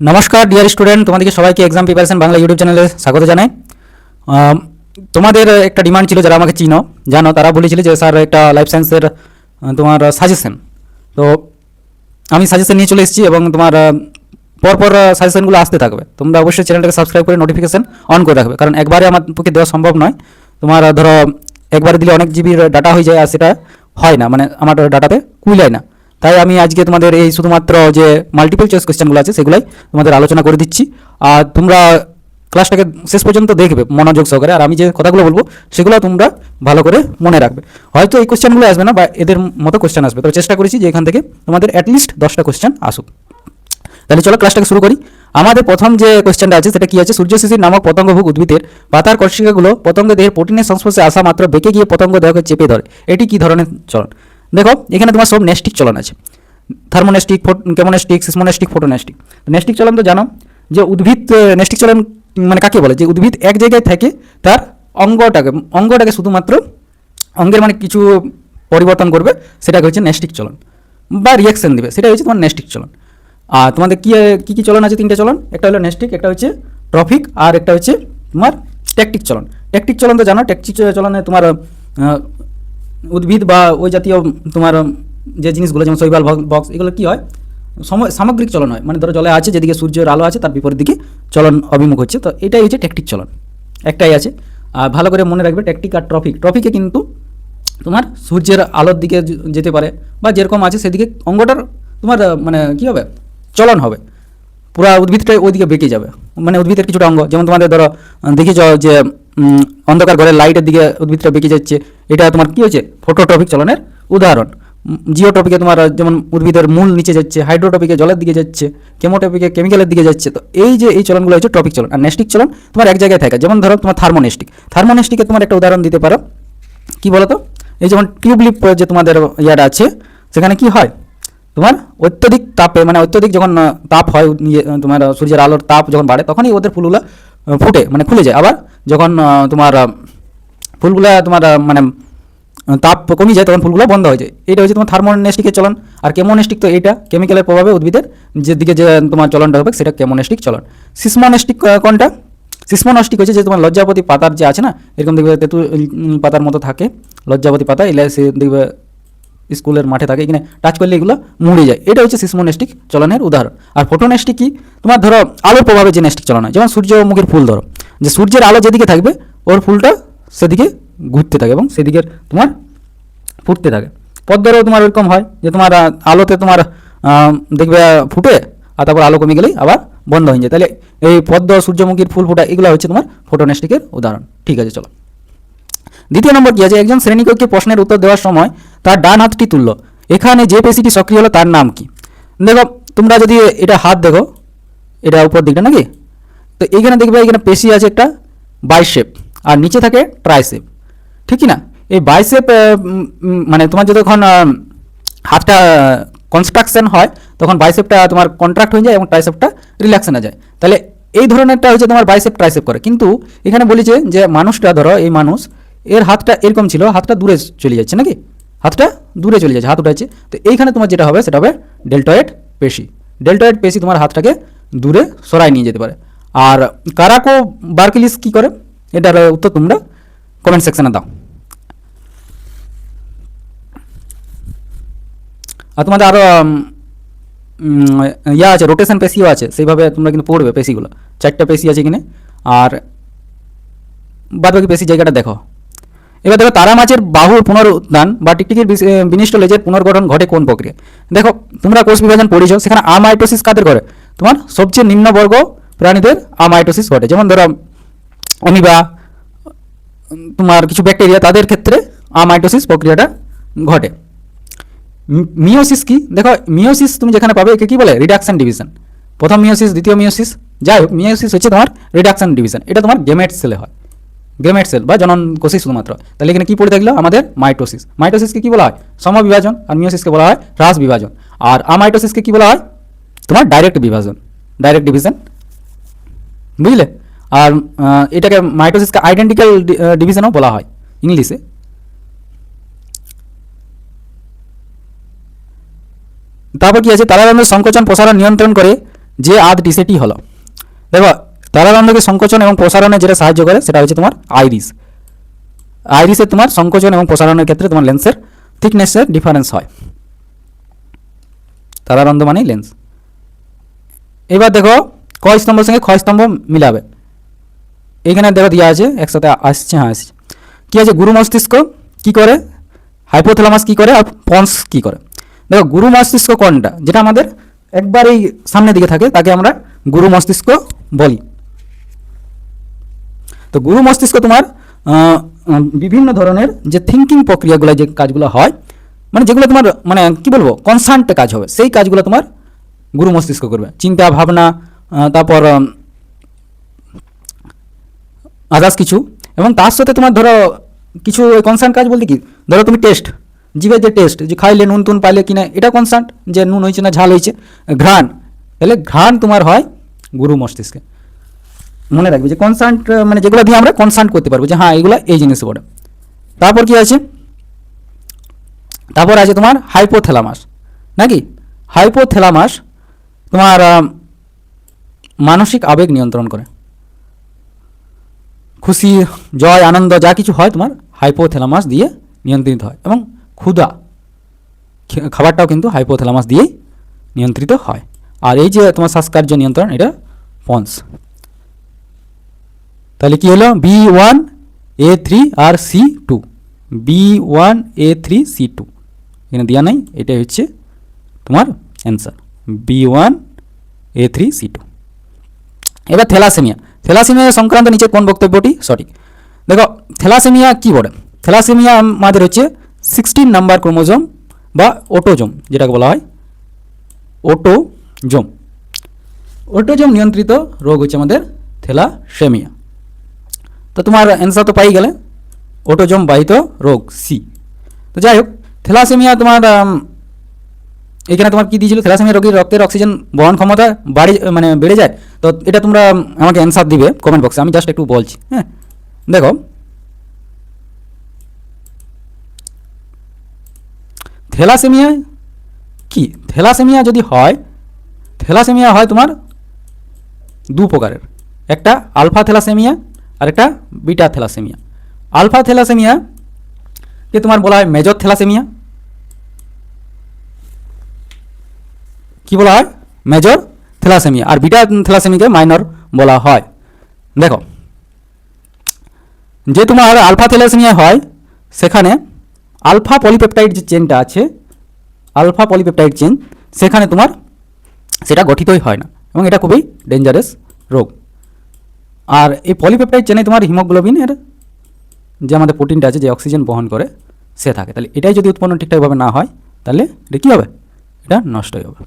নমস্কার dear student তোমাদেরকে সবাইকে এক্সাম প্রিপারেশন বাংলা ইউটিউব চ্যানেলে স্বাগত জানাই। তোমাদের একটা ডিমান্ড ছিল যারা আমাকে চিনো, জানো, তারা বলেছিল যে স্যার একটা লাইফ সায়েন্সের তোমার সাজেশন তো আমি সাজেশন নিয়ে চলে এসেছি এবং তোমার পরপর সাজেশনগুলো আসতে থাকবে। তোমরা অবশ্যই চ্যানেলটাকে সাবস্ক্রাইব করে নোটিফিকেশন অন করে রাখবে। কারণ একবারে আমার পক্ষে দেওয়া সম্ভব নয়। তোমার ধরো, একবারে দিলে অনেক জিবির ডাটা হয়ে যায় আর সেটা হয় না। মানে আমার ডাটাতে কুইলায় না। তাই আমি আজকে তোমাদের এই শুধুমাত্র যে মাল্টিপল চয়েস কোয়েশ্চেনগুলো আছে, সেগুলাই তোমাদের আলোচনা করে দিচ্ছি। আর তোমরা ক্লাসটাকে শেষ পর্যন্ত দেখবে মনোযোগ সহকারে। আর আমি যে কথাগুলো বলব, সেগুলো তোমরা ভালো করে মনে রাখবে। হয়তো এই কোয়েশ্চেনগুলো আসবে না, বা এদের মতো কোয়েশ্চেন আসবে। তো চেষ্টা করেছি যে এখান থেকে তোমাদের অ্যাটলিস্ট দশটা কোয়েশ্চেন আসুক। তাহলে চলো ক্লাসটাকে শুরু করি। আমাদের প্রথম যে কোয়েশ্চেনটা আছে, সেটা কি আছে? সূর্য শিশির নামক পতঙ্গভোগ উদ্ভিদের পাতার কর্ষিকাগুলো পতঙ্গ দেহের প্রোটিনের সংস্পর্শে আসা মাত্র বেঁকে গিয়ে পতঙ্গ দেহকে চেপে ধরে। এটি কি ধরনের চলন দেখো, এখানে তোমার সব নেস্টিক চলন আছে। থার্মোনেস্টিক কেমোনেস্টিক সিসমোনেস্টিক ফোটোনেস্টিক নেস্টিক চলন তো জানো, যে উদ্ভিদ নেস্টিক চলন মানে কাকে বলে? যে উদ্ভিদ এক জায়গায় থাকে, তার অঙ্গটাকে অঙ্গটাকে শুধুমাত্র অঙ্গের মানে কিছু পরিবর্তন করবে, সেটাকে হচ্ছে নেস্টিক চলন বা রিয়াকশন দেবে সেটা হচ্ছে তোমার নেস্টিক চলন। আর তোমাদের কি কী কী চলন আছে তিনটে চলন? একটা হলো নেস্টিক একটা হচ্ছে ট্রফিক আর একটা হচ্ছে তোমার ট্যাকটিক চলন। ট্যাকটিক চলন তো জানো ট্যাকটিক চলনে তোমার উদ্ভিদ বা ওই জাতীয় তোমার যে জিনিসগুলো, যেমন শৈবাল বক্স এগুলো কি হয়? সম- সামগ্রিক চলন হয়। মানে ধরো জলে আছে, যেদিকে সূর্যের আলো আছে, তার বিপরীত দিকে চলন অভিমুখ হচ্ছে। তো এটাই হচ্ছে ট্যাকটিক চলন। একটাই আছে। আর ভালো করে মনে রাখবে, ট্যাকটিক আর ট্রফিক। ট্রফিকে কিন্তু তোমার সূর্যের আলোর দিকে যেতে পারে বা যেরকম আছে সেদিকে অঙ্গটার তোমার মানে কী হবে? চলন হবে। পুরা উদ্ভিদটাই ওইদিকে বেঁকে যাবে। মানে উদ্ভিদের কিছুটা অঙ্গ। যেমন তোমাদের ধরো দেখেছ যে অন্ধকার ঘরের লাইটের দিকে উদ্ভিদটা বেঁকে যাচ্ছে। এটা তোমার কী হচ্ছে? ফটোটপিক চলনের উদাহরণ। জিওটপিকে তোমার যেমন উদ্ভিদের মূল নিচে যাচ্ছে হাইড্রোটপিকে জলের দিকে যাচ্ছে কেমোটপিকে কেমিক্যালের দিকে যাচ্ছে, তো এই যে, এই চলনগুলো হচ্ছে টপিক চলন। আর নেস্টিক চলন তোমার এক জায়গায় থাকে। যেমন ধরো তোমার থার্মোনেস্টিক থার্মোনেস্টিকে তোমার একটা উদাহরণ দিতে পারো। কি বলো তো এই যেমন টিউবলিপ যে তোমাদের ইয়াটা আছে, সেখানে কি হয়? তোমার অত্যধিক তাপে মানে অত্যধিক যখন তাপ হয় তোমার সূর্যের আলোর তাপ যখন বাড়ে, তখনই ওদের ফুলগুলো ফুটে মানে খুলে যায়। আবার যখন তোমার ফুলগুলা, তোমার মানে তাপ কমে যায়, তখন ফুলগুলো বন্ধ হয়ে যায়। এটা হচ্ছে তোমার থার্মোনেস্টিকের চলন। আর কেমোনেস্টিক তো এটা কেমিক্যালের প্রভাবে উদ্ভিদের যেদিকে যে তোমার চলনটা হবে, সেটা কেমোনেস্টিক চলন। সিসমোনেস্টিক কোনটা? সিসমোনস্টিক হচ্ছে যে তোমার লজ্জাপতি পাতার যে আছে না, এরকম দেখবে তেঁতু পাতার মতো থাকে। লজ্জাপতি পাতা, এলে সে দেখবে স্কুলের মাঠে থাকে, এখানে টাচ করলে এগুলো মুড়ে যায়। এটা হচ্ছে সিসমোনেস্টিক চলনের উদাহরণ। আর ফোটোনেস্টিক কি? তোমার ধরো আলোর প্রভাবে যে নেস্টিক চলন হয়, যেমন সূর্যমুখীর ফুল ধরো। যে সূর্যের আলো যেদিকে থাকবে, ওর ফুলটা সেদিকে ঘুরতে থাকে এবং সেদিকের তোমার ফুটতে থাকে। পদ্মেরও তোমার ওরকম হয় যে তোমার আলোতে তোমার দেখবে ফুটে, আর তারপর আলো কমে গেলেই আবার বন্ধ হয়ে যায়। তাহলে এই পদ্ম, সূর্যমুখীর ফুল, ফোটা, এগুলো হচ্ছে তোমার ফোটোনেস্টিকের উদাহরণ। ঠিক আছে, চলো। দ্বিতীয় নম্বর কি? আছে একজন শ্রেণীকক্ষে প্রশ্নের উত্তর দেওয়ার সময় তার ডান হাতটি তুলল। এখানে যে পেশিটি সক্রিয় হলো তার নাম কি? দেখো, তোমরা যদি এটা হাত দেখো, এটা উপর দিকটা নাকি? তো এইখানে দেখবে এখানে পেশি আছে একটা বাইশেপ আর নিচে থাকে ট্রাইসেপ। ঠিক কি না? এই বাইসেপ মানে তোমার যতক্ষণ হাতটা কনস্ট্রাকশন হয়, তখন বাইসেপটা তোমার কন্ট্রাক্ট হয়ে যায় এবং ট্রাইসেপটা রিল্যাক্সনে যায়। তাহলে এই ধরনেরটা হচ্ছে তোমার বাইসেপ ট্রাইসেপ করে। কিন্তু এখানে বলেছে যে মানুষটা, ধরো এই মানুষ এর হাতটা এরকম ছিল, হাতটা দূরে চলে যাচ্ছে নাকি? হাতটা দূরে চলে যাচ্ছে, হাত উঠাচ্ছে। তো এইখানে তোমার যেটা হবে, সেটা হবে ডেল্টয়েড পেশি। ডেল্টয়েড পেশি তোমার হাতটাকে দূরে সরাই নিয়ে যেতে পারে। আর কারাকো বার্কিলিস কি করে? এটার উত্তর তোমরা কমেন্ট সেকশনে দাও। আর তোমাদের আরও ইয়া আছে রোটেশন পেশিও আছে, সেইভাবে তোমরা কিন্তু পড়বে পেশিগুলো। চারটা পেশি আছে কিনে আর বাদ বাকি পেশি জায়গাটা দেখো। এবার দেখো তারা মাছের বাহুর পুনরুদ্ধান বা টিকটিকির বিনিষ্ট লেজের পুনর্গঠন ঘটে কোন প্রক্রিয়া? দেখো, তোমরা কোষ বিভাজন পড়েছো সেখানে আমাইটোসিস কাদের করে তোমার সবচেয়ে নিম্নবর্গ প্রাণীদের আমাইটোসিস ঘটে। যেমন ধরো অমিবা তোমার কিছু ব্যাকটেরিয়া তাদের ক্ষেত্রে আমাইটোসিস প্রক্রিয়াটা ঘটে। মিওসিস কি? দেখো মিওসিস তুমি যেখানে পাবে, একে কি বলে? রিডাকশন ডিভিশন প্রথম মিওসিস দ্বিতীয় মিওসিস যাই হোক মিওসিস হচ্ছে তোমার রিডাকশন ডিভিশন এটা তোমার গেমেট সেলে হয়। গেমেট সেল বা জনন কোষে শুধুমাত্র। তাহলে এখানে কী পড়ে থাকল? আমাদের মাইটোসিস। মাইটোসিসকে কী বলা হয়? সমবিভাজন। আর মিওসিসকে বলা হয় হ্রাস বিভাজন আর আমাইটোসিসকে কী বলা হয়? তোমার ডাইরেক্ট বিভাজন। Direct division. বুঝলে? আর এটাকে মাইটোসিসকে আইডেন্টিক্যাল ডিভিশনও বলা হয় ইংলিশে। তারপর কি আছে? তারারন্ধ্র সংকোচন প্রসারণ নিয়ন্ত্রণ করে যে আদটি সেটি হলো। দেখো তারারন্ধ্রকে সংকোচন এবং প্রসারণে যেটা সাহায্য করে, সেটা হচ্ছে তোমার আইরিস। আইরিসে তোমার সংকোচন এবং প্রসারণের ক্ষেত্রে তোমার লেন্সের থিকনেসের ডিফারেন্স হয়। তারারন্ধ্র মানেই লেন্স। এবার দেখো, ক স্তম্ভের সঙ্গে ক্ষয় স্তম্ভ মিলাবে। এখানে দেখো দেওয়া আছে, একসাথে আসছে হ্যাঁ আসছে। কী আছে? গুরু মস্তিষ্ক কী করে? হাইপোথ্যালামাস কী করে? আর পন্স কী করে? দেখো, গুরু মস্তিষ্ক কোনটা? যেটা আমাদের একবার এই সামনের দিকে থাকে, তাকে আমরা গুরু মস্তিষ্ক বলি। তো গুরু মস্তিষ্ক তোমার বিভিন্ন ধরনের যে থিঙ্কিং প্রক্রিয়াগুলো যে কাজগুলো হয় মানে যেগুলো তোমার মানে কি বলব কনসান্ট কাজ হবে, সেই কাজগুলো তোমার গুরু মস্তিষ্ক করবে। চিন্তা, ভাবনা তারপর আদার্স কিছু। এবং তার সাথে তোমার ধরো কিছু কনসার্ন কাজ বলতে কি, ধরো তুমি টেস্ট জিভের যে টেস্ট যে খাইলে নুন তুন পাইলে কিনা, এটা কনসার্ট যে নুন হয়েছে না ঝাল হয়েছে ঘ্রাণ, তাহলে ঘ্রাণ তোমার হয় গুরু মস্তিষ্কে। মনে রাখবে যে কনসার্ট মানে যেগুলো দিয়ে আমরা কনসার্ট করতে পারব যে হ্যাঁ এগুলো এই জিনিস পড়ে তারপর কি আছে? তারপর আছে তোমার হাইপোথ্যালামাস নাকি? হাইপোথ্যালামাস তোমার মানসিক আবেগ নিয়ন্ত্রণ করে। খুশি, জয়, আনন্দ, যা কিছু হয় তোমার হাইপোথ্যালামাস দিয়ে নিয়ন্ত্রিত হয় এবং ক্ষুধা খাবারটাও কিন্তু হাইপোথ্যালামাস দিয়েই নিয়ন্ত্রিত হয়। আর এই যে তোমার শ্বাসকার্য নিয়ন্ত্রণ, এটা পন্স। তাহলে কি হলো? B one A three R C two B one A three C two এখানে দেওয়া নাই, এটাই হচ্ছে তোমার answer B one A three C two এবার থ্যালাসেমিয়া। থ্যালাসেমিয়া সংক্রান্ত নিচে কোন বক্তব্যটি? সঠিক। দেখো, থ্যালাসেমিয়া কি বলে? থ্যালাসেমিয়া আমাদের হচ্ছে সিক্সটিন নাম্বার ক্রোমোজোম বা ওটোজোম যেটাকে বলা হয় ওটোজোম ওটোজোম নিয়ন্ত্রিত রোগ হচ্ছে আমাদের থ্যালাসেমিয়া। তো তোমার অ্যান্সার তো পাই গেলে। ওটোজোম বাহিত রোগ সি তো যাই হোক থ্যালাসেমিয়া তোমার এখানে তোমার কি দিয়েছিল? থ্যালাসেমিয়া রোগীর রক্তের অক্সিজেন বহন ক্ষমতা বাড়ি মানে বেড়ে যায়। তো এটা তোমরা আমাকে অ্যান্সার দিবে কমেন্ট বক্সে আমি জাস্ট একটু বলছি হ্যাঁ? দেখো থ্যালাসেমিয়া কি? থ্যালাসেমিয়া যদি হয় থ্যালাসেমিয়া হয় তোমার দু প্রকারের। একটা আলফা থ্যালাসেমিয়া আর একটা বিটা থ্যালাসেমিয়া। আলফা থ্যালাসেমিয়া, কে তোমার বলা হয়? Major thalassaemia. কি বলা হয়? Major thalassaemia. আর বিটা থ্যালাসেমিয়াকে মাইনর বলা হয়। দেখো, যে তোমার আলফা থ্যালাসেমিয়া হয়, সেখানে আলফা পলিপেপটাইড যে চেনটা আছে, আলফা পলিপেপটাইড চেন, সেখানে তোমার সেটা গঠিতই হয় না এবং এটা খুবই ডেঞ্জারাস রোগ। আর এই পলিপেপটাইড চেনে তোমার হিমোগ্লোবিনের যে আমাদের প্রোটিনটা আছে, যে অক্সিজেন বহন করে, সে থাকে। তাহলে এটাই যদি উৎপন্ন ঠিকঠাকভাবে না হয়, তাহলে এটা কী হবে? এটা নষ্টই হবে।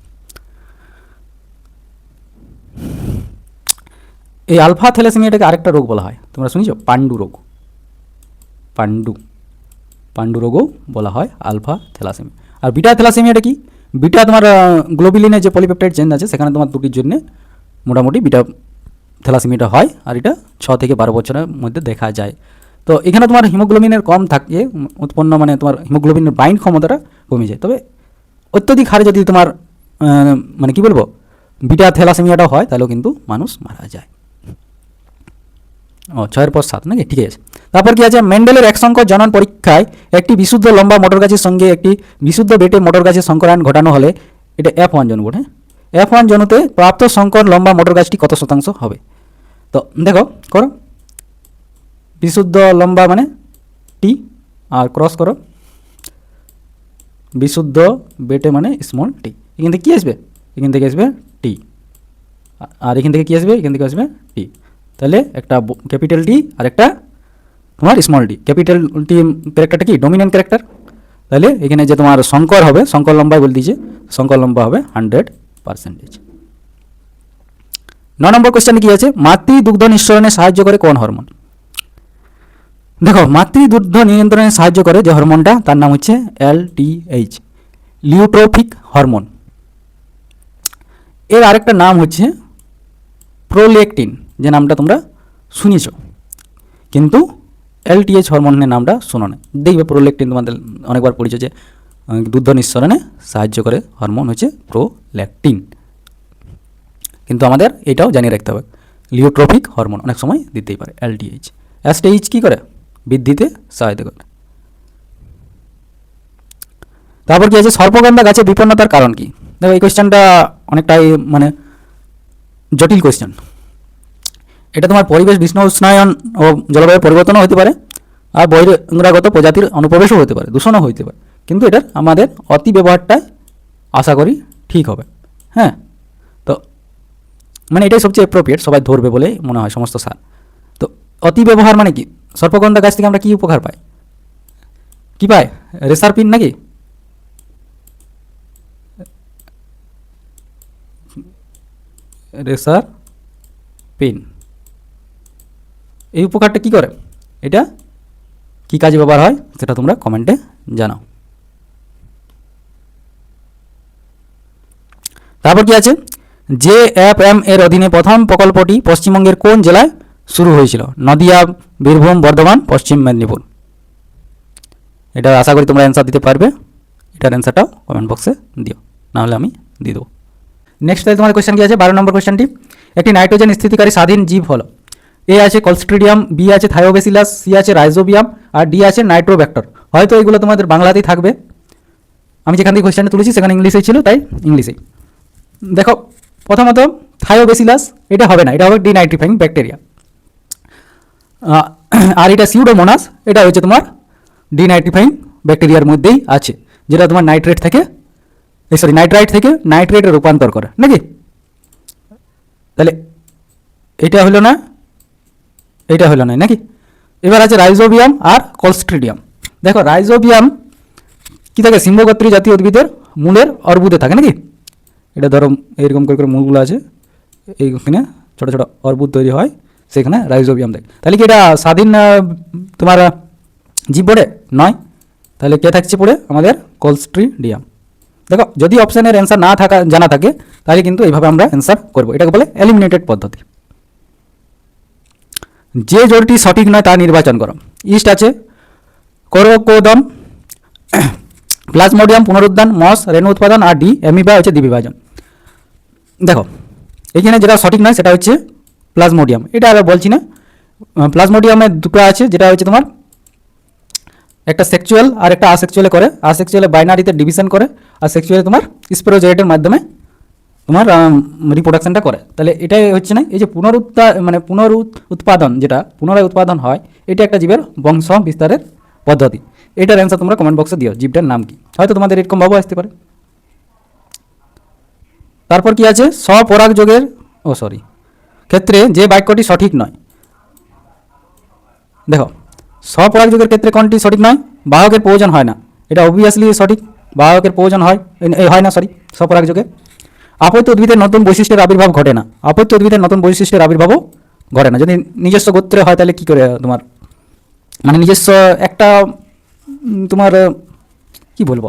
এই আলফা থ্যালাসেমিয়াটাকে আরেকটা রোগ বলা হয়। তোমরা শুনেছো? পাণ্ডু রোগ। পাণ্ডু। পাণ্ডু রোগও বলা হয় আলফা থ্যালাসেমিয়া। আর বিটা থ্যালাসেমিয়াটা কি? বিটা তোমার গ্লোবিলিনের যে পলিপেপটাইড চেন আছে, সেখানে তোমার দুটির জন্য মোটামুটি বিটা থ্যালাসেমিয়াটা হয় আর এটা ছ থেকে বারো বছরের মধ্যে দেখা যায়। তো এখানে তোমার হিমোগ্লোবিনের কম থাকে, উৎপন্ন মানে তোমার হিমোগ্লোবিনের বাইন্ড ক্ষমতাটা কমে যায়। তবে অত্যধিক হারে যদি তোমার মানে কি বলব, বিটা থ্যালাসেমিয়াটা হয়, তাহলেও কিন্তু মানুষ মারা যায়। ও, ছয়ের পর সাত নাকি? ঠিক আছে। তারপর কি আছে? মেন্ডেলের এক সংখ্যক জনন পরীক্ষায় একটি বিশুদ্ধ লম্বা মোটর গাছের সঙ্গে একটি বিশুদ্ধ বেটে মোটর গাছের সংকরায়ন ঘটানো হলে, এটা এফ ওয়ান জনু হ্যাঁ? এফ ওয়ান জনুতে প্রাপ্ত সংকর লম্বা মোটর গাছটি কত শতাংশ হবে? তো দেখো, করো। বিশুদ্ধ লম্বা মানে টি আর ক্রস করো। বিশুদ্ধ বেটে মানে স্মল টি এখান থেকে কী আসবে? এখান থেকে আসবে টি আর এখান থেকে কী আসবে? এখান থেকে আসবে টি তাহলে একটা ক্যাপিটাল টি আর একটা তোমার স্মল টি ক্যাপিটাল টি ক্যারেক্টারটা কি? ডোমিনেন্ট ক্যারেক্টার তাহলে এখানে যে তোমার শঙ্কর হবে শঙ্কর লম্বায় বলে দিয়েছে শঙ্কর লম্বা হবে হান্ড্রেড পার্সেন্টেজ ন নম্বর কোশ্চেনে কি আছে? মাতৃ দুগ্ধ নিঃসরণে সাহায্য করে কোন হরমোন দেখো, মাতৃ দুগ্ধ নিয়ন্ত্রণে সাহায্য করে যে হরমোনটা তার নাম হচ্ছে এল টি এইচ লিউট্রোফিক হরমোন এর আরেকটা নাম হচ্ছে প্রোলেকটিন, যে নামটা তোমরা শুনেছ। কিন্তু এলটিএইচ হরমোনের নামটা শোনো না। দেখবে প্রোলেকটিন তোমাদের অনেকবার পড়েছে যে দুগ্ধ নিঃসরণে সাহায্য করে হরমোন হচ্ছে প্রোল্যাকটিন কিন্তু আমাদের এটাও জানিয়ে রাখতে হবে। লিওট্রপিক হরমোন অনেক সময় দিতেই পারে, এলডিএইচ। এসটিএইচ কী করে? বৃদ্ধিতে সহায়তা করে। তারপর কি আছে? সর্পগন্ধা গাছে বিপন্নতার কারণ কি? দেখো, এই কোয়েশ্চেনটা অনেকটাই মানে জটিল কোয়েশ্চেন এটা তোমার পরিবেশ বিষ্ণু উষ্ণায়ন ও জলবায়ুর পরিবর্তনও হতে পারে, আর বহিরাগত প্রজাতির অনুপ্রবেশও হতে পারে, দূষণও হতে পারে। কিন্তু এটার আমাদের অতি ব্যবহারটাই আশা করি ঠিক হবে। হ্যাঁ? মানে এটাই সবচেয়ে অ্যাপ্রোপ্রিয়েট সবাই ধরবে বলে মনে হয় সমস্ত সার। তো অতি ব্যবহার মানে কি? সর্পগন্ধা গাছ থেকে আমরা কী উপকার পাই? কী পাই? রেসার পিন নাকি? Racer pin. এই উপকারটা কি করে? এটা কি কাজে ব্যবহার হয়? সেটা তোমরা কমেন্টে জানাও। তারপর কি আছে? যে অ্যাপ এম এর অধীনে প্রথম প্রকল্পটি পশ্চিমবঙ্গের কোন জেলায় শুরু হয়েছিল? নদিয়া, বীরভূম, বর্ধমান, পশ্চিম মেদিনীপুর। এটা আশা করি তোমরা অ্যান্সার দিতে পারবে। এটার অ্যান্সারটাও কমেন্ট বক্সে দিও। নাহলে আমি দিয়ে দেবো। নেক্সট তোমার কোয়েশ্চেন কি আছে? বারো নম্বর কোয়েশ্চেনটি একটি নাইট্রোজেন স্থিতিকারী স্বাধীন জীব হলো। এ আছে কলস্ট্রিডিয়াম বি আছে থায়োবেসিলাস সি আছে রাইজোবিয়াম আর ডি আছে নাইট্রোব্যাক্টর হয়তো এগুলো তোমাদের বাংলাতেই থাকবে। আমি যেখান থেকে কোয়েশ্চেনটা তুলেছি, সেখানে ইংলিশেই ছিল, তাই ইংলিশেই দেখো প্রথমত থায়োবেসিলাস এটা হবে না, এটা হবে ডিনাইট্রিফাইং ব্যাকটেরিয়া আর এটা সিউডোমোনাস এটা হচ্ছে তোমার ডিনাইট্রিফাইং ব্যাকটেরিয়ার মধ্যেই আছে, যেটা তোমার নাইট্রেট থেকে সরি নাইট্রাইট থেকে নাইট্রেটে রূপান্তর করে, নাকি? তাহলে, এটা হলো না, এটা হলো না, নাকি? এবার আছে রাইজোবিয়াম আর কলস্ট্রিডিয়াম দেখো রাইজোবিয়াম কি থাকে? সিম্বগোত্রী জাতীয় উদ্ভিদের মূলের অর্বুদে থাকে, নাকি? এটা ধরো এইরকম করে করে মূলগুলো আছে, এইখানে ছোটো ছোটো অর্বুদ তৈরি হয়, সেখানে রাইজোবিয়াম দেয়। তাহলে কি এটা স্বাধীন তোমার জীব পড়ে? নয়। তাহলে কে থাকছে পড়ে? আমাদের কলস্ট্রিডিয়াম। দেখো, যদি অপশানের অ্যান্সার না থাকা, জানা থাকে, তাহলে কিন্তু এইভাবে আমরা অ্যান্সার করব। এটাকে বলে এলিমিনেটেড পদ্ধতি। যে জোরটি সঠিক নয় তা নির্বাচন করো। ইস্ট আছে, করোকোদম, প্লাজমোডিয়াম, পুনরুদ্ধান, মস, রেণু উৎপাদন, আর ডি অ্যামিবা হচ্ছে দ্বিবিভাজন। দেখো, এখানে যেটা সঠিক নয়, সেটা হচ্ছে প্লাজমোডিয়াম। এটা আর বলছি না। প্লাজমোডিয়ামে দুটো আছে, যেটা হচ্ছে তোমার একটা সেক্সুয়াল আর একটা আসেক্সুয়ালে করে। আসেক্সুয়ালে বাইনারিতে ডিভিশন করে, আর সেক্সুয়ালে তোমার স্পেরোজয়েটের মাধ্যমে তোমার রিপ্রোডাকশনটা করে। তাহলে এটাই হচ্ছে না, এই যে পুনরুত্তা মানে পুনরু উৎপাদন যেটা পুনরায় উৎপাদন হয়, এটা একটা জীবের বংশ বিস্তারের পদ্ধতি। এটার অ্যান্সার তোমরা কমেন্ট বক্সে দিও, জীবটার নাম কি? হয়তো তোমাদের এরকম ভাবও আসতে পারে। তারপর কি আছে? স্বপরাগ যোগের, ও সরি ক্ষেত্রে যে বাক্যটি সঠিক নয়। দেখো, স্বপরাগ যোগের ক্ষেত্রে কোনটি সঠিক নয়? বাহকের প্রয়োজন হয় না। এটা অবভিয়াসলি সঠিক। বাহকের প্রয়োজন হয় হয় না সরি স্বপরাগ যোগে। আপত্য উদ্ভিদের নতুন বৈশিষ্ট্যের আবির্ভাব ঘটে না। আপত্য উদ্ভিদের নতুন বৈশিষ্ট্যের আবির্ভাবও ঘটে না। যদি নিজস্ব গোত্রে হয়, তাহলে কী করে তোমার? মানে নিজস্ব একটা তোমার, কি বলব?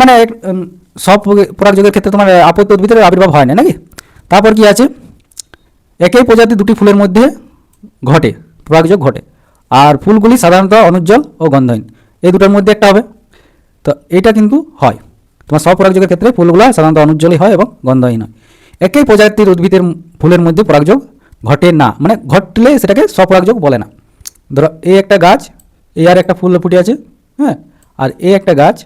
মানে সব পরাগযোগের ক্ষেত্রে তোমার আপত্য উদ্ভিদের আবির্ভাব হয় না, নাকি? তারপর কি আছে? একই প্রজাতি দুটি ফুলের মধ্যে ঘটে পরাগযোগ ঘটে। আর ফুলগুলি সাধারণত অনুজ্জ্বল ও গন্ধহীন। এই দুটোর মধ্যে একটা হবে। তো এটা কিন্তু হয়। তোমার সব পরাগযোগের ক্ষেত্রে ফুলগুলো সাধারণত অনুজ্জ্বলই হয় এবং গন্ধহীন হয়। একই প্রজাতির উদ্ভিদের ফুলের মধ্যে পরাগযোগ ঘটে না। মানে ঘটলে সেটাকে স্বপরাগযোগ বলে না। ধরো এই একটা গাছ এই আর একটা ফুল ফুটে আছে হ্যাঁ? আর এই একটা গাছ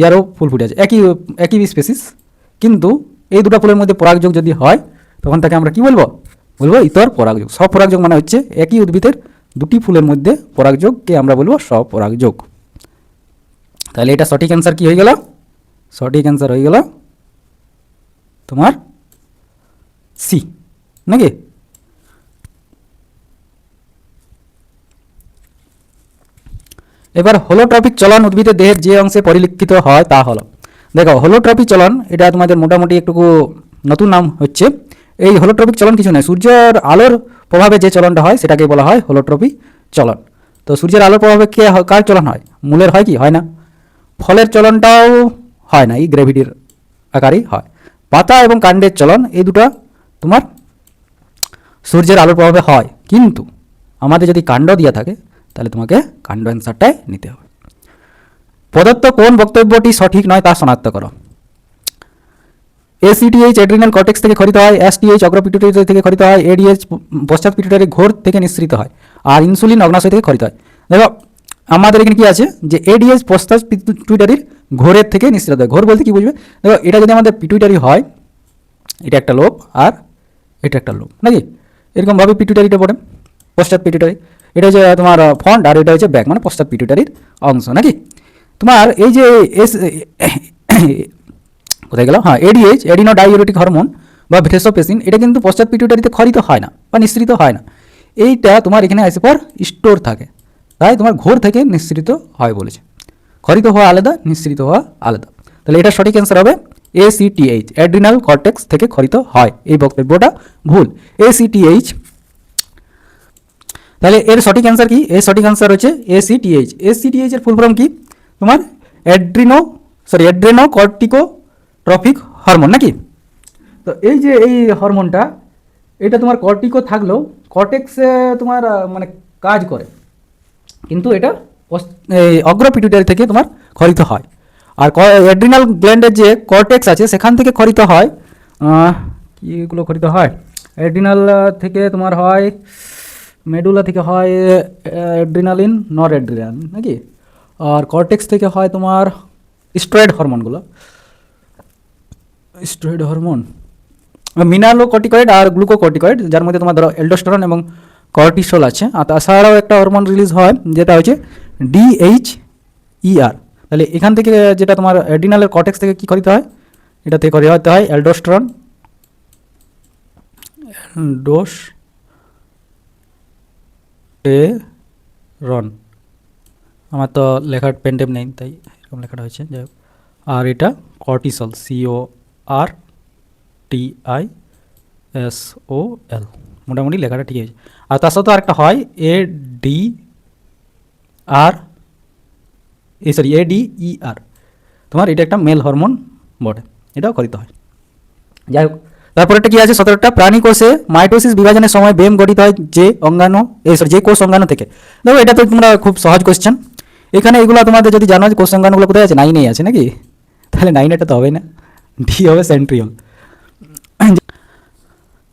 ইয়ারও ফুল ফুটে আছে। একই একই স্পেসিস কিন্তু এই দুটো ফুলের মধ্যে পরাগযোগ যদি হয়, তখন তাকে আমরা কি বলব? বলব ইতর পরাগযোগ সব পরাগযোগ মানে হচ্ছে একই উদ্ভিদের দুটি ফুলের মধ্যে পরাগযোগকে আমরা বলব স্বপরাগযোগ তাহলে এটা সঠিক অ্যান্সার কি হয়ে গেল? সঠিক অ্যান্সার হয়ে গেল তোমার সি নাকি? এবার হোলোট্রপিক চলন উদ্ভিদের দেহের যে অংশে পরিলক্ষিত হয় তা হলো, দেখো হোলোট্রপিক চলন, এটা তোমাদের মোটামুটি একটুকু নতুন নাম হচ্ছে। এই হোলোট্রপিক চলন কিছু নয়, সূর্যের আলোর প্রভাবে যে চলনটা হয় সেটাকে বলা হয় হোলোট্রপিক চলন। তো সূর্যের আলোর প্রভাবে কে কার চলন হয়? মূলের হয় কি? হয় না। ফলের চলনটাও হয় না, এই গ্র্যাভিটির আকারেই হয়। পাতা এবং কাণ্ডের চলন, এই দুটো তোমার সূর্যের আলোর প্রভাবে হয়। কিন্তু আমাদের যদি কাণ্ড দেওয়া থাকে তাহলে তোমাকে কাণ্ড অ্যান্সারটাই নিতে হবে। প্রদত্ত কোন বক্তব্যটি সঠিক নয় তা শনাক্ত করো। এসিটিএইচ অ্যাড্রিনাল কর্টেক্স থেকে খরিত হয় এসটিএইচ অগ্রপিটুটারি থেকে খরিত হয় এডিএইচ পশ্চাৎ পিটুটারি ঘোর থেকে নিঃসৃত হয়, আর ইনসুলিন অগ্নাশয় থেকে খরিত হয়। দেখো, আমাদের এখানে কি আছে? যে এডিএইচ পশ্চাৎ পিটুইটারির ঘোরের থেকে নিঃসৃত হয়। ঘোর বলতে কি বুঝবে? দেখো, এটা যদি আমাদের পিটুইটারি হয়, এটা একটা লোভ আর এটা একটা লোভ নাকি? এরকমভাবে পিটুইটারিটা পড়ে, পশ্চাৎ পিটুইটারি এটা হচ্ছে তোমার ফন্ট আর এটা হচ্ছে ব্যাক মানে পশ্চাৎ পিটুটারির অংশ, নাকি? তোমার এই যে এস কোথায় গেল? হ্যাঁ এডিএইচ এডিনো ডাইউরেটিক হরমোন বা ভেসোপেসিন এটা কিন্তু পশ্চাৎ পিটুটারিতে খরিত হয় না বা নিঃসৃত হয় না। এইটা তোমার এখানে আসে পর স্টোর থাকে। তাই তোমার ঘোর থেকে নিঃসৃত হয় বলেছে। খরিত হওয়া আলাদা, নিঃসৃত হওয়া আলাদা। তাহলে এটা সঠিক অ্যান্সার হবে এসিটিএইচ অ্যাড্রিনাল কর্টেক্স থেকে খরিত হয়। এই বক্তব্যটা ভুল। এসিটিএইচ তাহলে এর সঠিক অ্যান্সার কি? এর সঠিক অ্যান্সার হচ্ছে এসিটিএইচ এসিটিএইচ এর ফুল ফর্ম কি? তোমার adreno sorry adrenocorticotrophic hormone নাকি? তো এই যে এই হরমোনটা এটা তোমার কর্টিকো থাকলেও কর্টেক্সে তোমার মানে কাজ করে। কিন্তু এটা অগ্রপিটুটারি থেকে তোমার খরিত হয়। আর অ্যাড্রিনাল গ্ল্যান্ডের যে কর্টেক্স আছে সেখান থেকে খরিত হয় আহ, কি এগুলো খরিত হয়? অ্যাড্রিনাল থেকে তোমার হয় মেডুলা থেকে হয় অ্যাড্রিনালিন নর অ্যাড্রিনাল নাকি? আর কর্টেক্স থেকে হয় তোমার স্টেরয়েড হরমোনগুলো স্টেরয়েড হরমোন মিনারো কর্টিকয়েড আর গ্লুকোকর্টিকয়েড, যার মধ্যে তোমার ধরো এল্ডোস্টেরন এবং কর্টিসল আছে। আর তাছাড়াও একটা হরমোন রিলিজ হয়, যেটা হচ্ছে ডিএইচ ইআর তাহলে এখান থেকে যেটা তোমার অ্যাডিনালের কর্টেক্স থেকে কী করিতে হয়? এটা থেকে করিতে হয় এল্ডোস্টেরন ডোস এ রন। আমার তো লেখার পেনটেপ নেই, তাই এরকম লেখাটা হয়েছে, যাই হোক। আর এটা cortisol C O R T I S O L মোটামুটি লেখাটা ঠিক আছে আর তার সাথে আরেকটা হয় A D R A sorry A D E R তোমার এটা একটা মেল হরমোন বটে, এটাও করিতে হয়। যাই হোক তারপরেটা কি আছে? সতেরোটা। প্রাণী কোষে মাইটোসিস বিভাজনের সময় বেম গঠিত হয় যে অঙ্গাণু এই সরি যে কোষ অঙ্গাণু থেকে। দেখো, এটা তো তোমরা খুব সহজ কোশ্চেন এখানে এগুলো তোমাদের যদি জানো যে কোষ অঙ্গাণুগুলো কোথায় আছে? নাইনেই আছে নাকি? তাহলে নাইন এটা তো হবে না। ডি হবে সেন্ট্রিয়ল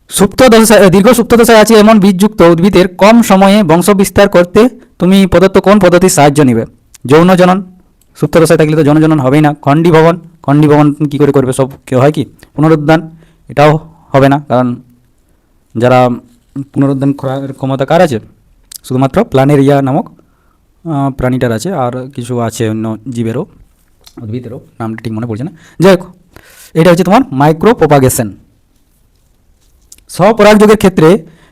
সুপ্ত দশায় দীর্ঘ সুপ্ত দশায় আছে এমন বীজযুক্ত উদ্ভিদের কম সময়ে বংশ বিস্তার করতে তুমি প্রদত্ত কোন পদ্ধতির সাহায্য নেবে? যৌন জনন। সুপ্ত দশায় থাকলে তো যৌন জনন হবেই না। খণ্ডী ভবন খণ্ডী ভবন কী করে করবে সব? কেউ হয় কি? পুনরুদ্ধান। এটাও হবে না, কারণ যারা পুনরুদ্ধান করার ক্ষমতা কার আছে? শুধুমাত্র প্ল্যানেরিয়া নামক প্রাণীটার আছে, আর কিছু আছে অন্য জীবেরও, উদ্ভিদেরও, নামটা ঠিক মনে পড়ছে না। যাই হোক, এটা হচ্ছে তোমার মাইক্রো প্রোপাগেশন স্বপরাগযোগের ক্ষেত্রে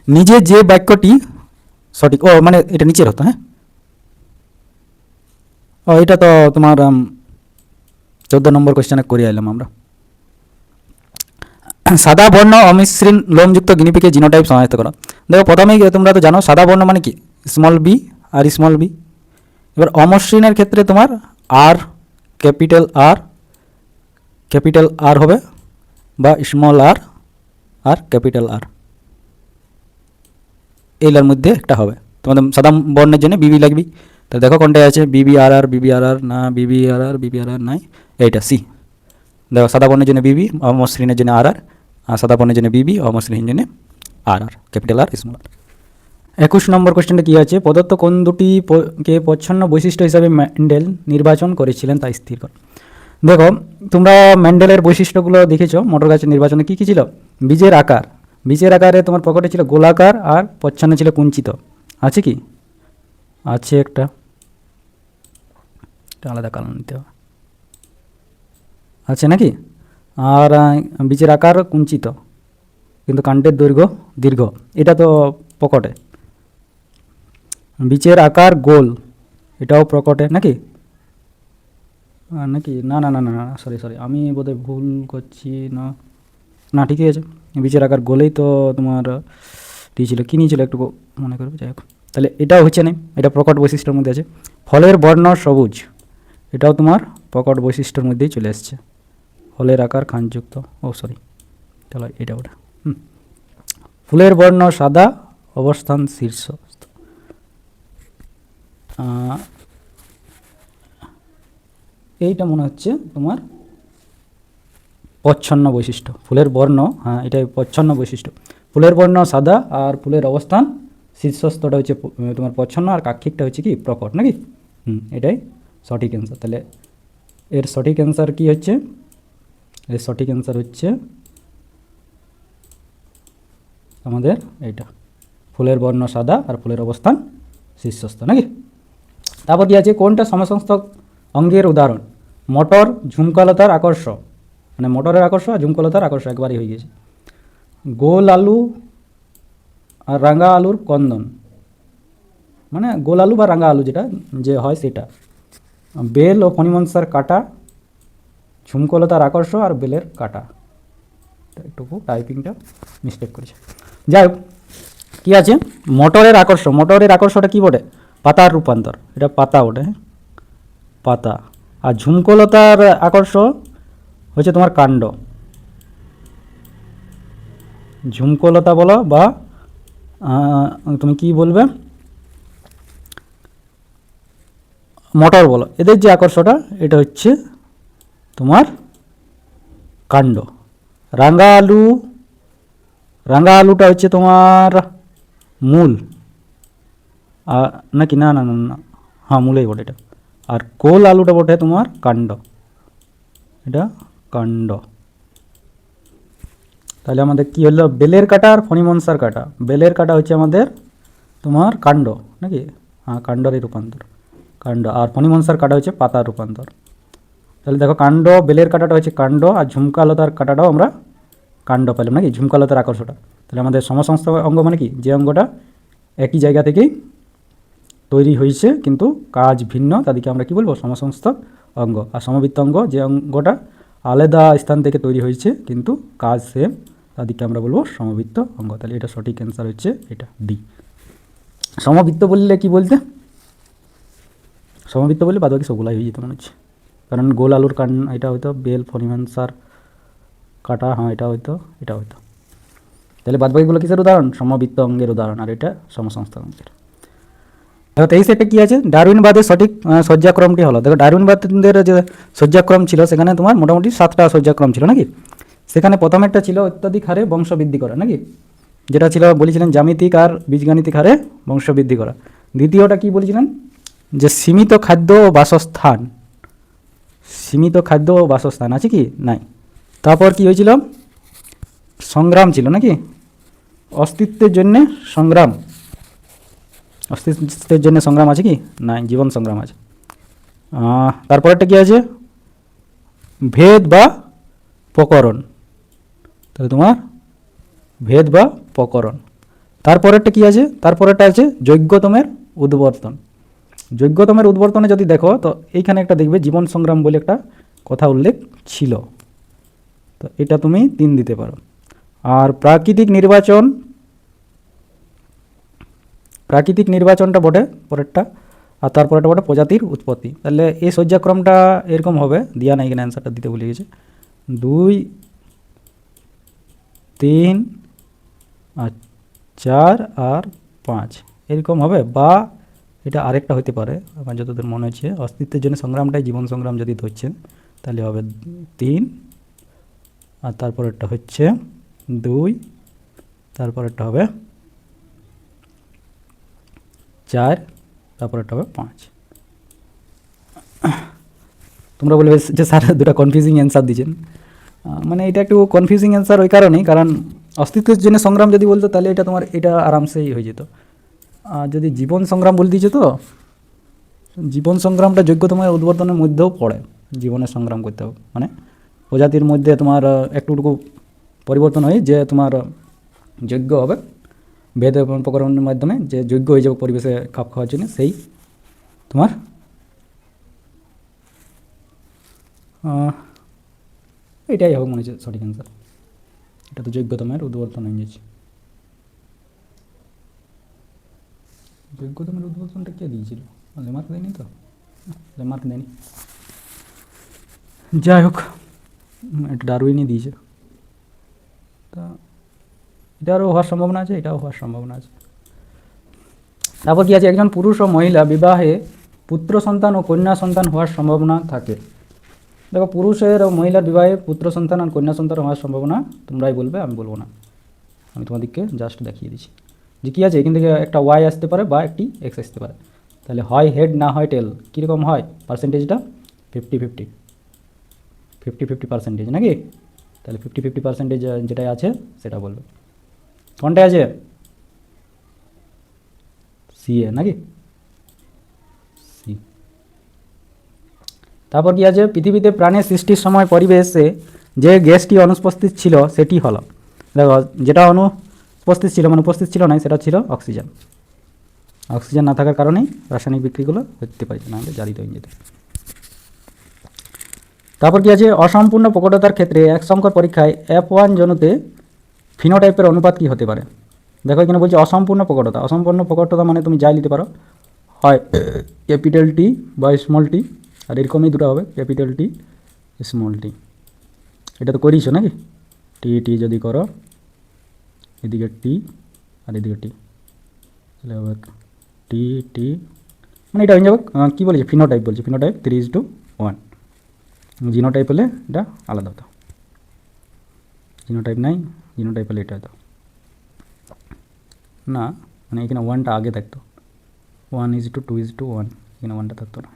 নিজে যে বাক্যটি সঠিক, ও মানে এটা নিচের হতো হ্যাঁ? ও, এটা তো তোমার চোদ্দ নম্বর কোশ্চেনে করে এলাম আমরা। সাদা বর্ণ অমিশ্রীণ লোমযুক্ত গিনিপিকে জিনোটাইপ সমাহিত করো। দেখো, প্রথমেই তোমরা তো জানো, সাদা বর্ণ মানে কি? স্মল বি আর স্মল বি এবার অমসৃণের ক্ষেত্রে তোমার আর ক্যাপিটাল আর ক্যাপিটাল আর হবে বা স্মল আর আর ক্যাপিটাল আর এইলার মধ্যে একটা হবে। তোমাদের সাদা বর্ণের জন্য বিবি লাগবি তো দেখো কোনটায় আছে? বিবি আর আর বিবি আর আর না বিবি আর আর বিবি আর আর নাই। এইটা সি দেখো, সাদা বর্ণের জন্য বিবি অমসৃণের জন্য আর আর সাদা বর্ণের জন্য বিবি অমসৃণের জন্য আর আর ক্যাপিটাল আর স্মল আর একুশ নম্বর কোশ্চেনটা কী আছে? প্রদত্ত কোন দুটি কে প্রচ্ছন্ন বৈশিষ্ট্য হিসাবে ম্যান্ডেল নির্বাচন করেছিলেন তা স্থির কর। দেখো, তোমরা ম্যান্ডেলের বৈশিষ্ট্যগুলো দেখেছ, মোটর গাছের নির্বাচনে কী কী ছিল? বীজের আকার। বীজের আকারে তোমার পকেটে ছিল গোলাকার আর প্রচ্ছন্ন ছিল কুঞ্চিত। আছে কি? আছে একটা। আলাদা কারণ নিতে হবে। আছে নাকি? আর বীজের আকার কুঞ্চিত। কিন্তু কাণ্ডের দৈর্ঘ্য দীর্ঘ। এটা তো প্রকটে। বীজের আকার গোল। এটাও প্রকটে নাকি? নাকি? না না না না না সরি সরি আমি বোধহয় ভুল করছি, না। না, ঠিকই আছে। বীজের আকার গোলেই তো তোমার দিয়েছিল। কী নিয়েছিল একটু মনে করবে যাই হোক। তাহলে এটাও হচ্ছে না। এটা প্রকট বৈশিষ্ট্যের মধ্যে আছে। ফলের বর্ণ সবুজ। এটাও তোমার প্রকট বৈশিষ্ট্যের মধ্যেই চলে আসছে ফলের আকার খানযুক্ত। ও সরি চলো, এটা ওটা। হুম। ফুলের বর্ণ সাদা, অবস্থান শীর্ষ। এইটা মনে হচ্ছে তোমার প্রচ্ছন্ন বৈশিষ্ট্য। ফুলের বর্ণ হ্যাঁ এটাই প্রচ্ছন্ন বৈশিষ্ট্য। ফুলের বর্ণ সাদা আর ফুলের অবস্থান শীর্ষস্থটা হচ্ছে তোমার প্রচ্ছন্ন আর কাক্ষিকটা হচ্ছে কি? প্রকট, নাকি? হুম, এটাই সঠিক অ্যান্সার তাহলে এর সঠিক অ্যান্সার কি হচ্ছে? এর সঠিক অ্যান্সার হচ্ছে আমাদের এইটা। ফুলের বর্ণ সাদা আর ফুলের অবস্থান শীর্ষস্থ, নাকি? তারপর কি আছে? কোনটা সমসংস্থক অঙ্গের উদাহরণ? মটর ঝুমকলতার আকর্ষ। মানে মটরের আকর্ষ আর ঝুমকলতার আকর্ষ একবারই হয়ে গেছে গোল আলু আর রাঙা আলুর কন্দন। মানে গোল আলু বা রাঙা আলু যেটা যে হয় সেটা। বেল ও ফণিমনসার কাটা ঝুমকলতার আকর্ষ আর বেলের কাটা। এটা একটুকু টাইপিংটা মিস্টেক করেছে। যাই হোক, কী আছে? মোটরের আকর্ষ মোটরের আকর্ষটা কী বটে? পাতার রূপান্তর। এটা পাতা ওঠে হ্যাঁ? পাতা। আর ঝুমকলতার আকর্ষ হচ্ছে তোমার কাণ্ড। ঝুমকলতা বলো বা তুমি কি বলবে? মোটর বলো। এদের যে আকর্ষটা এটা হচ্ছে তোমার কাণ্ড। রাঙ্গা আলু রাঙ্গা আলুটা হচ্ছে তোমার মূল। আর নাকি না না না না হ্যাঁ মূলেই বটে এটা। আর কোল আলুটা বটে তোমার কাণ্ড। এটা কাণ্ড। তাহলে আমাদের কি হলো? বেলের কাটা আর ফণিমনসার কাটা। বেলের কাটা হচ্ছে আমাদের তোমার কাণ্ড, নাকি? হ্যাঁ কাণ্ডরই রূপান্তর। কাণ্ড। আর ফণিমনসার কাটা হচ্ছে পাতার রূপান্তর। তাহলে দেখো কাণ্ড, বেলের কাটাটা হচ্ছে কাণ্ড, আর ঝুমকালতার কাটাটাও আমরা কাণ্ড পেলাম নাকি? ঝুমকালতার আকর্ষটা তাহলে আমাদের সমসংস্থ অঙ্গ মানে কি? যে অঙ্গটা একই জায়গা থেকেই তৈরি হয়েছে, কিন্তু কাজ ভিন্ন, তাদেরকে আমরা কি বলব? সমসংস্থক অঙ্গ। আর সমবৃত্ত অঙ্গ, যে অঙ্গটা আলাদা স্থান থেকে তৈরি হয়েছে, কিন্তু কাজ সেম তাদেরকে আমরা বলব সমবৃত্ত অঙ্গ। তাহলে এটা সঠিক অ্যান্সার হচ্ছে এটা ডি সমবৃত্ত বললে কি বলতে? সমবৃত্ত বললে বাদ বাকি সবগুলাই হয়ে যেতে মনে হচ্ছে। কারণ গোল আলুর কান, এটা হয়তো বেল ফণিমানসার কাটা হ্যাঁ এটা হয়তো এটা হয়তো। তাহলে বাদ বাকিগুলো কিসের উদাহরণ? সমবৃত্ত অঙ্গের উদাহরণ, আর এটা সমসংস্থা অঙ্গের। দেখো, তেইশ একটা কী আছে? ডারউইনবাদের সঠিক শয্যাক্রমটি হলো। দেখো, ডারউইনবাদের যে শয্যাক্রম ছিল, সেখানে তোমার মোটামুটি সাতটা শয্যাক্রম ছিল, নাকি? সেখানে প্রথম একটা ছিল অত্যাধিক হারে বংশবৃদ্ধি করা, নাকি? যেটা ছিল, বলেছিলেন জ্যামিতিক আর বীজগাণিতিক হারে বংশবৃদ্ধি করা। দ্বিতীয়টা কি বলেছিলেন? যে সীমিত খাদ্য ও বাসস্থান। সীমিত খাদ্য ও বাসস্থান, আছে কি? নাই। তারপর কি হয়েছিল? সংগ্রাম ছিল নাকি? অস্তিত্বের জন্যে সংগ্রাম। অস্তিত্বের জন্য সংগ্রাম আছে কি? নাই, জীবন সংগ্রাম আছে। তারপরেরটা কি আছে? ভেদ বা প্রকরণ। তাহলে তোমার ভেদ বা প্রকরণ। তারপরেরটা কি আছে? তারপরেরটা আছে যোগ্যতমের উদ্বর্তন। যোগ্যতমের উদ্বর্তনে যদি দেখো, তো এইখানে একটা দেখবে জীবন সংগ্রাম বলে একটা কথা উল্লেখ ছিল। তো এটা তুমি তিন দিতে পারো। আর প্রাকৃতিক নির্বাচন, প্রাকৃতিক নির্বাচনটা বটে পরেরটা, আর তারপরেটা বটে প্রজাতির উৎপত্তি। তাহলে এই শয্যাক্রমটা এরকম হবে, দিয়া নাই এখানে অ্যান্সারটা দিতে ভুলে গেছে। দুই, তিন, আর চার, আর পাঁচ। এরকম হবে, বা এটা আরেকটা হতে পারে, আমার যতদূর মনে হচ্ছে। অস্তিত্বের জন্য সংগ্রামটাই জীবন সংগ্রাম যদি ধরছেন, তাহলে হবে তিন, আর তারপরেরটা হচ্ছে দুই, তারপরেরটা হবে চার, তারপরেরটা হবে পাঁচ। তোমরা বলবে যে স্যার দুটো কনফিউজিং অ্যান্সার দিচ্ছেন মানে এটা একটু কনফিউজিং অ্যান্সার ওই কারণেই, কারণ অস্তিত্বের জন্য সংগ্রাম যদি বলতো, তাহলে এটা তোমার, এটা আরামসেই হয়ে যেত। যদি জীবন সংগ্রাম বলে দিয়েছে তো, জীবন সংগ্রামটা যোগ্যতমের উদ্বোধনের মধ্যেও পড়ে, জীবনের সংগ্রাম করতে হবে। মানে প্রজাতির মধ্যে তোমার একটুটুকু পরিবর্তন হয় যে তোমার যোগ্য হবে, ভেদ প্রকরণের মাধ্যমে যে যোগ্য হয়ে যাবে পরিবেশে খাপ খাওয়ার জন্য, সেই তোমার এটাই হবে মনে হচ্ছে সঠিক অ্যান্সার এটা তো যোগ্যতমের উদ্বর্তন হয়ে গেছে। যোগ্যতমের উদ্বোধনটা কে দিয়েছিল? লেমার্ক দেয়নি তো? লেমার্ক দেয়নি। যাই হোক এটা ডারউইনই দিয়েছে। তা, এটারও হওয়ার সম্ভাবনা আছে, এটাও হওয়ার সম্ভাবনা আছে। তারপর কি আছে? একজন পুরুষ ও মহিলা বিবাহে পুত্র সন্তান ও কন্যা সন্তান হওয়ার সম্ভাবনা থাকে। দেখো, পুরুষের ও মহিলার বিবাহে পুত্র সন্তান আর কন্যা সন্তান হওয়ার সম্ভাবনা তোমরাই বলবে, আমি বলব না। আমি তোমাদেরকে জাস্ট দেখিয়ে দিচ্ছি। যে কী আছে, এখান থেকে একটা ওয়াই আসতে পারে বা একটি এক্স আসতে পারে। তাহলে হয় হেড না হয় টেল কীরকম হয়? পার্সেন্টেজটা fifty fifty fifty fifty percentage নাকি? তাহলে ফিফটি ফিফটি পার্সেন্টেজ যেটাই আছে, সেটা বলবে। কোনটায় আছে? সি এ, নাকি? সি তারপর কি আছে? পৃথিবীতে প্রাণের সৃষ্টির সময় পরিবেশে যে গ্যাসটি অনুপস্থিত ছিল, সেটি হলো, দেখো, যেটা অনুপস্থিত ছিল মানে উপস্থিত ছিল না সেটা ছিল অক্সিজেন। অক্সিজেন না থাকার কারণেই রাসায়নিক বিক্রিগুলো হতে পারছে না জারিত যেত। তারপর কি আছে? অসম্পূর্ণ প্রকটতার ক্ষেত্রে এক সংকর পরীক্ষায় অ্যাপ ওয়ান জনুতে ফিনোটাইপের অনুপাত কি হতে পারে? দেখো, এখানে বলছে অসম্পূর্ণ প্রকটতা। অসম্পূর্ণ প্রকটতা মানে তুমি যাই নিতে পারো। হয় ক্যাপিটাল টি বা স্মল টি আর এরকমই দুটো হবে, ক্যাপিটাল টি স্মল টি এটা তো করিয়েছো নাকি? টি টি যদি করো এদিকে টি আর এদিকে টি। তাহলে হবে টি টি। মানে এটা হয়ে যাবে কী বলেছে ফিনোটাইপ বলছে phenotype three is to one genotype হলে এটা আলাদা হতো। জিনোটাইপ নাই জিনোটাইপ হলে এটা হতো। না মানে এখানে ওয়ানটা আগে থাকতো। One is to two two is to one ওয়ানটা থাকতো না।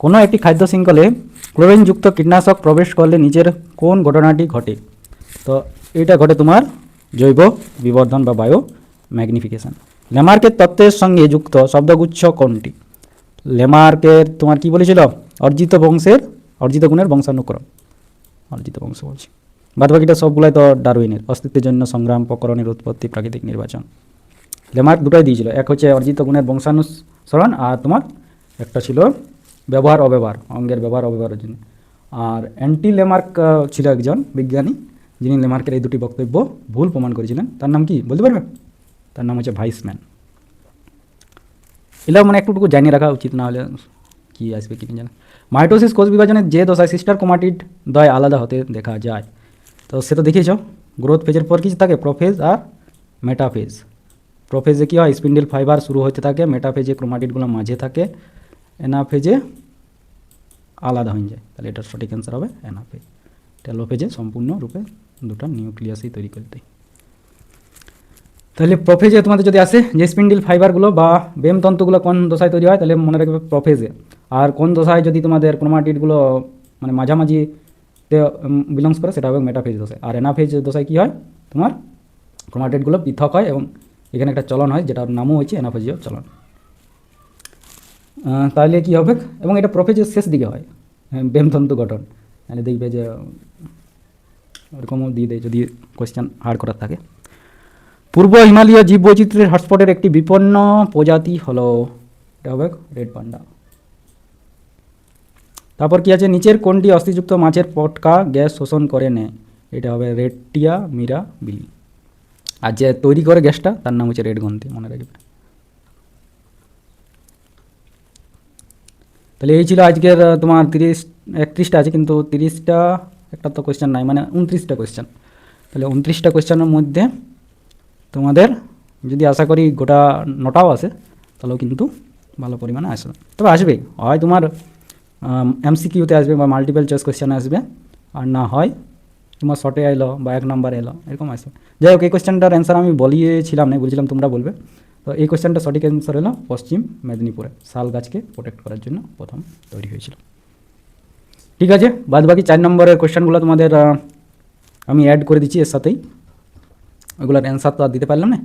কোনো একটি খাদ্য শৃঙ্খলে ক্লোরিনযুক্ত কীটনাশক প্রবেশ করলে নিচের কোন ঘটনাটি ঘটে? তো এটা ঘটে তোমার জৈব বিবর্ধন বা বায়ো ম্যাগনিফিকেশন। লেমার্কের তত্ত্বের সঙ্গে যুক্ত শব্দগুচ্ছ কোনটি? লেমার্কের, তোমার কি বলেছিল? অর্জিত বংশের, অর্জিত গুণের বংশানুক্রম। অর্জিত বংশ বলছি। বাদ বাকিটা সবগুলাই তো ডারউইনের, অস্তিত্বের জন্য সংগ্রাম, প্রকরণের উৎপত্তি, প্রাকৃতিক নির্বাচন। লেমার্ক দুটোই দিয়েছিল, এক হচ্ছে অর্জিত গুণের বংশানুসরণ আর তোমার একটা ছিল ব্যবহার অব্যবহার অঙ্গের ব্যবহার অব্যবহারের জন্য। আর অ্যান্টি লেমার্ক ছিল একজন বিজ্ঞানী যিনি লেমার্কের এই দুটি বক্তব্য ভুল প্রমাণ করেছিলেন, তার নাম কি? বলতে পারবে? তার নাম হচ্ছে ভাইসম্যান এগুলো মানে একটুটুকু জানিয়ে রাখা উচিত, না হলে কি আসবে কি জানে মাইটোসিস কোষ বিভাজনের যে দশায় সিস্টার কোমাটিড দয় আলাদা হতে দেখা যায়। তো সে তো দেখিয়েছ, গ্রোথ ফেজের পর কিছু থাকে প্রোফেজ আর মেটাফেজ। প্রোফেজে কী হয়? স্পিন্ডেল ফাইবার শুরু হতে থাকে, মেটাফেজে ক্রোমাটিডগুলো মাঝে থাকে এনাফেজে আলাদা হয়ে যায়। তাহলে এটার সঠিক অ্যান্সার হবে এনাফেজ টেলোফেজে সম্পূর্ণরূপে দুটো নিউক্লিয়াসই তৈরি করতে তাহলে প্রফেজে তোমাদের যদি আসে যে স্পিন্ডিল ফাইবারগুলো বা বেম তন্তুগুলো কোন দশায় তৈরি হয় তাহলে মনে রাখবে প্রফেজে আর কোন দশায় যদি তোমাদের ক্রোমাটিডগুলো মানে মাঝামাঝি বিলংস করে সেটা হবে মেটাফেজ দশায়। আর এনাফেজ দশায় কী হয়? তোমার ক্রোমাটিডগুলো পৃথক হয় এবং এখানে একটা চলন হয় যেটার নামও হচ্ছে এনাফেজীয় চলন। তাহলে কী হবে? এবং এটা প্রফেজের শেষ দিকে হয় হ্যাঁ, বেমতন্তু গঠন। তাহলে দেখবে যে ওরকমও দিয়ে দেয় যদি কোয়েশ্চেন হার্ড করার থাকে। পূর্ব হিমালয় জীববৈচিত্র্যের হটস্পটের একটি বিপন্ন প্রজাতি হলো এটা হবে রেড পান্ডা তারপর কি আছে? নিচের কোনটি অস্থিযুক্ত মাছের পটকা, গ্যাস শোষণ করে নেয়। এটা হবে রেড টিয়া মিরা বিলি। আর যে তৈরি করে গ্যাসটা, তার নাম হচ্ছে রেড গন্তি মনে রাখবে। তাহলে এই ছিল আজকের তোমার তিরিশ, একত্রিশটা আছে, কিন্তু তিরিশটা একটা তো কোয়েশ্চেন নাই মানে উনত্রিশটা কোয়েশ্চেন তাহলে উনত্রিশটা কোয়েশ্চেনের মধ্যে তোমাদের যদি আশা করি গোটা নটাও আসে তাহলেও কিন্তু ভালো পরিমাণে আসবে তবে আসবে হয় তোমার এমসিকিউতে আসবে বা মাল্টিপল চয়েস কোয়েশ্চেন আসবে, আর না হয় তোমার শর্টে এলো বা এক নাম্বার এলো, এরকম আসবে যাই হোক, এই কোয়েশ্চেনটার অ্যান্সার আমি বলিয়েছিলাম না বলছিলাম তোমরা বলবে। তো এই কোয়েশ্চেনটা সঠিক অ্যান্সার হলো পশ্চিম মেদিনীপুরে, শাল গাছকে প্রোটেক্ট করার জন্য প্রথম তৈরি হয়েছিল। ঠিক আছে? বাদ বাকি চার নম্বরের কোয়েশ্চেনগুলো তোমাদের আমি অ্যাড করে দিচ্ছি এর সাথেই। ওইগুলোর অ্যান্সার তো আর দিতে পারলাম না।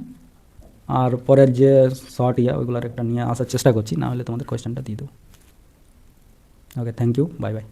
আর পরের যে শর্ট ইয়া, ওইগুলোর একটা নিয়ে আসার চেষ্টা করছি না হলে তোমাদের কোয়েশ্চেনটা দিয়ে দেবো। Okay thank you bye bye